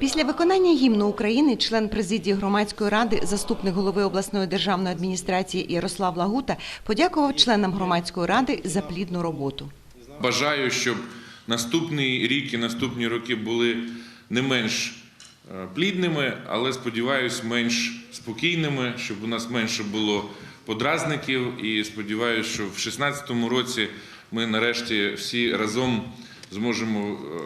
Після виконання гімну України член президії громадської ради, заступник голови обласної державної адміністрації Ярослав Лагута подякував членам громадської ради за плідну роботу. Бажаю, щоб наступний рік і наступні роки були не менш е, плідними, але сподіваюсь, менш спокійними, щоб у нас менше було подразників. І сподіваюся, що в 2016 році ми нарешті всі разом зможемо е,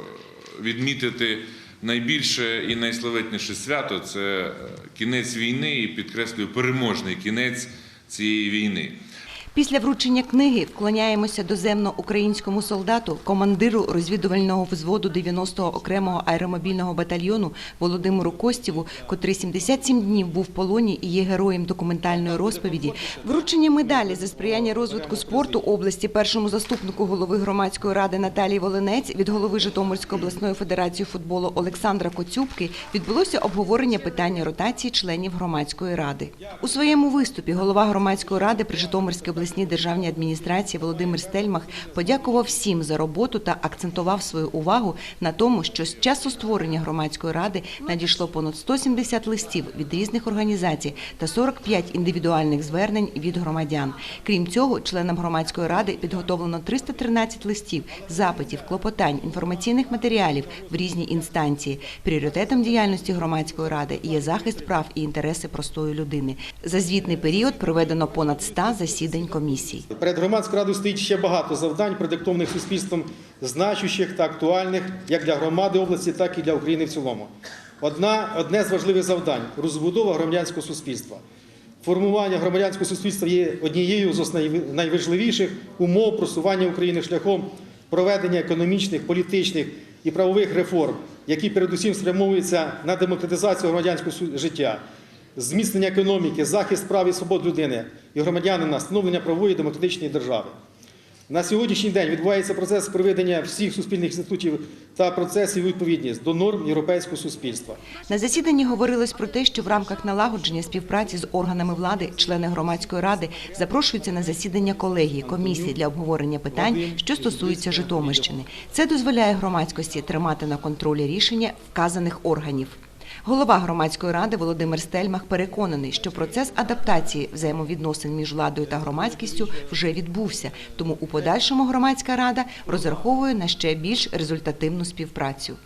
відмітити найбільше і найславетніше свято це е, кінець війни і підкреслюю переможний кінець цієї війни. Після вручення книги вклоняємося доземно українському солдату, командиру розвідувального взводу 90-го окремого аеромобільного батальйону Володимиру Костєву, котрий 77 днів був в полоні і є героєм документальної розповіді. Вручення медалі за сприяння розвитку спорту області першому заступнику голови громадської ради Наталії Волинець від голови Житомирської обласної федерації футболу Олександра Коцюбки відбулося обговорення питання ротації членів громадської ради. У своєму виступі голова громадської ради при Житомирській обласній державній адміністрації Володимир Стельмах подякував всім за роботу та акцентував свою увагу на тому, що з часу створення громадської ради надійшло понад 170 листів від різних організацій та 45 індивідуальних звернень від громадян. Крім цього, членам громадської ради підготовлено 313 листів, запитів, клопотань, інформаційних матеріалів в різні інстанції. Пріоритетом діяльності громадської ради є захист прав і інтереси простої людини. За звітний період проведено понад 100 засідань комісій. Перед громадською радою стоїть ще багато завдань, продиктованих суспільством, значущих та актуальних як для громади області, так і для України в цілому. Одна, одне з важливих завдань розбудова громадянського суспільства. Формування громадянського суспільства є однією з найважливіших умов просування України шляхом проведення економічних, політичних і правових реформ, які передусім спрямовуються на демократизацію громадянського життя, зміцнення економіки, захист прав і свобод людини і громадянина, встановлення правової демократичної держави. На сьогоднішній день відбувається процес приведення всіх суспільних інститутів та процесів відповідність до норм європейського суспільства. На засіданні говорилось про те, що в рамках налагодження співпраці з органами влади члени громадської ради запрошуються на засідання колегії комісії для обговорення питань, що стосуються Житомирщини. Це дозволяє громадськості тримати на контролі рішення вказаних органів. Голова громадської ради Володимир Стельмах переконаний, що процес адаптації взаємовідносин між владою та громадськістю вже відбувся. Тому у подальшому громадська рада розраховує на ще більш результативну співпрацю.